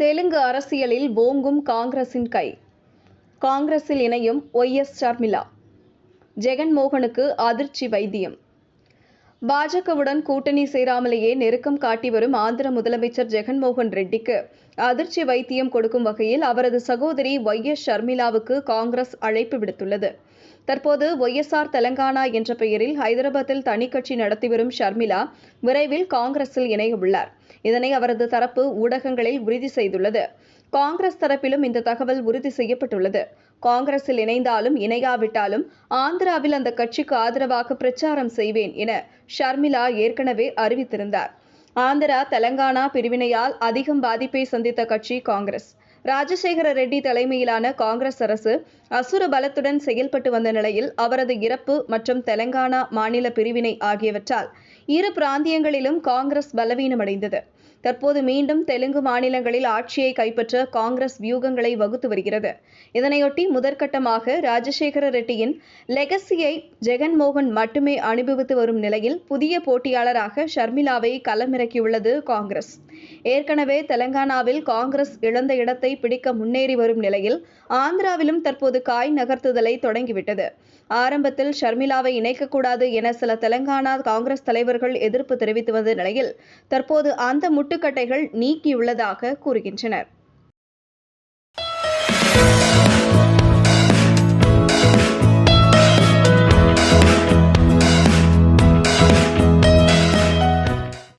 தெலுங்கு அரசியலில் ஓங்கும் காங்கிரசின் கை. காங்கிரஸில் இணையும் ஒய் எஸ் ஷர்மிளா ஜெகன்மோகனுக்கு அதிர்ச்சி வைத்தியம். பாஜகவுடன் கூட்டணி சேராமலேயே நெருக்கம் காட்டி வரும் ஆந்திர முதலமைச்சர் ஜெகன்மோகன் ரெட்டிக்கு அதிர்ச்சி வைத்தியம் கொடுக்கும் வகையில் அவரது சகோதரி ஒய் எஸ் ஷர்மிளாவுக்கு காங்கிரஸ் அழைப்பு விடுத்துள்ளது. தற்போது ஒய்எஸ்ஆர் தெலங்கானா என்ற பெயரில் ஹைதராபாத்தில் தனி கட்சி நடத்தி வரும் ஷர்மிளா விரைவில் காங்கிரஸில் இணைய உள்ளார் இதனை அவரது தரப்பு ஊடகங்களில் உறுதி செய்துள்ளது. காங்கிரஸ் தரப்பிலும் இந்த தகவல் உறுதி செய்யப்பட்டுள்ளது. காங்கிரஸில் இணைந்தாலும் இணையாவிட்டாலும் ஆந்திராவில் அந்த கட்சிக்கு ஆதரவாக பிரச்சாரம் செய்வேன் என ஷர்மிளா ஏற்கனவே அறிவித்திருந்தார். ஆந்திரா தெலங்கானா பிரிவினையால் அதிகம் பாதிப்பை சந்தித்த கட்சி காங்கிரஸ். ராஜசேகர ரெட்டி தலைமையிலான காங்கிரஸ் அரசு அசுர பலத்துடன் செயல்பட்டு வந்த நிலையில் அவரது இறப்பு மற்றும் தெலங்கானா மாநில பிரிவினை ஆகியவற்றால் இரு பிராந்தியங்களிலும் காங்கிரஸ் பலவீனமடைந்தது. தற்போது மீண்டும் தெலுங்கு மாநிலங்களில் ஆட்சியை கைப்பற்ற காங்கிரஸ் வியூகங்களை வகுத்து வருகிறது. இதனையொட்டி முதற்கட்டமாக ராஜசேகர ரெட்டியின் லெகசியை ஜெகன்மோகன் மட்டுமே அனுபவித்து வரும் நிலையில் புதிய போட்டியாளராக ஷர்மிளாவை களமிறக்கியுள்ளது காங்கிரஸ். ஏற்கனவே தெலங்கானாவில் காங்கிரஸ் இழந்த இடத்தை பிடிக்க முன்னேறி வரும் நிலையில் ஆந்திராவிலும் தற்போது காய் நகர்த்துதலை தொடங்கிவிட்டது. ஆரம்பத்தில் ஷர்மிளாவை இணைக்கக்கூடாது என சில தெலங்கானா காங்கிரஸ் தலைவர்கள் எதிர்ப்பு தெரிவித்து வந்த நிலையில் தற்போது அந்த முட்டுக்கட்டைகள் நீக்கியுள்ளதாக கூறுகின்றனர்.